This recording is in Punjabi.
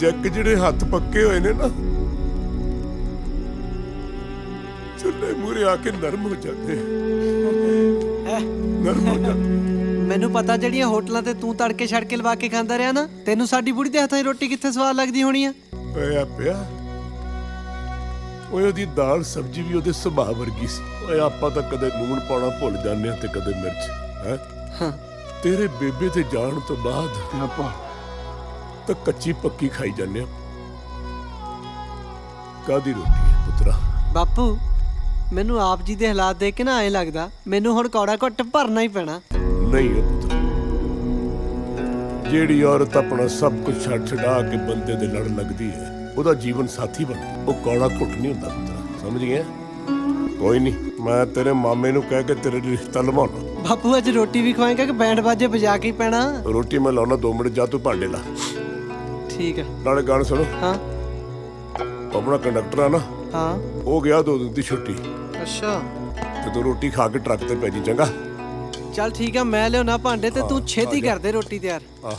ਜੱਕ ਜਿਹੜੇ ਹੱਥ ਪੱਕੇ ਹੋਏ ਨੇ ਨਾ ਚੁੱਲ੍ਹੇ ਮੂਰੇ ਆ ਕੇ ਨਰਮ ਹੋ ਜਾਂਦੇ ਹੈਂ? ਨਰਮ ਹੋ ਜਾਂਦੇ ਮੈਨੂੰ ਪਤਾ ਜਿਹੜੀਆਂ ਹੋਟਲਾਂ ਤੇ ਤੂੰ ਤੜਕੇ ਛੜ ਕੇ ਲਵਾ ਕੇ ਖਾਂਦਾ ਰਿਹਾ ਨਾ ਤੈਨੂੰ ਸਾਡੀ ਬੁੜੀ ਦੇ ਹੱਥਾਂ ਦੀ ਰੋਟੀ ਕਿੱਥੇ ਸਵਾਦ ਲੱਗਦੀ ਹੋਣੀ ਆ? ਪਿਆ ਪਿਆ। ਓਏ ਉਹਦੀ ਦਾਲ ਸਬਜ਼ੀ ਵੀ ਉਹਦੇ ਸੁਭਾਅ ਵਰਗੀ ਸੀ। ਓਏ ਆਪਾਂ ਤਾਂ ਕਦੇ ਲੂਣ ਪਾਉਣਾ ਭੁੱਲ ਜਾਂਦੇ ਹਾਂ ਤੇ ਕਦੇ ਮਿਰਚ ਹੈ? ਹਾਂ। ਤੇਰੇ ਬੇਬੇ ਤੇ ਜਾਣ ਤੋਂ ਬਾਅਦ ਆਪਾਂ ਤਾਂ ਕੱਚੀ ਪੱਕੀ ਖਾਈ ਜਾਂਦੇ ਹਾਂ ਕਾਦੀ ਰੋਟੀ ਹੈ ਪੁੱਤਰਾ? ਬਾਪੂ ਮੈਨੂੰ ਆਪ ਜੀ ਦੇ ਹਾਲਾਤ ਦੇਖ ਕੇ ਨਾ ਐਂ ਲੱਗਦਾ ਮੈਨੂੰ ਹੁਣ ਕੌੜਾ ਘੁੱਟ ਭਰਨਾ ਹੀ ਪੈਣਾ। ਨਹੀਂ ਪੁੱਤਰਾ। ਜਿਹੜੀ ਔਰਤ ਆਪਣਾ ਸਭ ਕੁਝ ਛੱਡ ਛਡਾ ਕੇ ਬੰਦੇ ਦੇ ਲੜ ਲੱਗਦੀ ਹੈ ਉਹਦਾ ਜੀਵਨ ਸਾਥੀ ਬਣਦਾ ਉਹ ਕੌੜਾ ਘੁੱਟ ਨਹੀਂ ਹੁੰਦਾ ਪੁੱਤਰਾ ਸਮਝ ਗਿਆ ਕੋਈ ਨਹੀਂ ਮੈਂ ਤੇਰੇ ਮਾਮੇ ਨੂੰ ਕਹਿ ਕੇ ਤੇਰੇ ਲਈ ਰਿਸ਼ਤਾ ਲਵਾਉਣਾ। ਬਾਪੂ ਅੱਜ ਰੋਟੀ ਵੀ ਖਵਾਏਗਾ ਕਿ ਬੈਂਡ ਬਾਜੇ ਵਜਾ ਕੇ ਹੀ ਪੈਣਾ? ਰੋਟੀ ਮੈਂ ਲਾਉਣਾ 2 ਮਿੰਟ ਜਾ ਤੂੰ ਭਾਂਡੇ ਲਾ। ਠੀਕ ਆ। ਨਾਲੇ ਗਾਣ ਸੁਣੋ। ਹਾਂ। ਆਪਣਾ ਕੰਡਕਟਰ ਆ ਨਾ ਹਾਂ। ਉਹ ਗਿਆ ਦੋ ਦਿਨ ਦੀ ਛੁੱਟੀ। ਅੱਛਾ। ਤੇ ਤੂੰ ਰੋਟੀ ਖਾ ਕੇ ਟਰੱਕ ਤੇ ਪੈ ਜੀ ਚੰਗਾ? ਚੱਲ ਠੀਕ ਆ ਮੈਂ ਲਿਆਉਣਾ ਭਾਂਡੇ ਤੇ ਤੂੰ ਛੇਤੀ ਕਰ ਦੇ ਰੋਟੀ ਤਿਆਰ। ਆਹ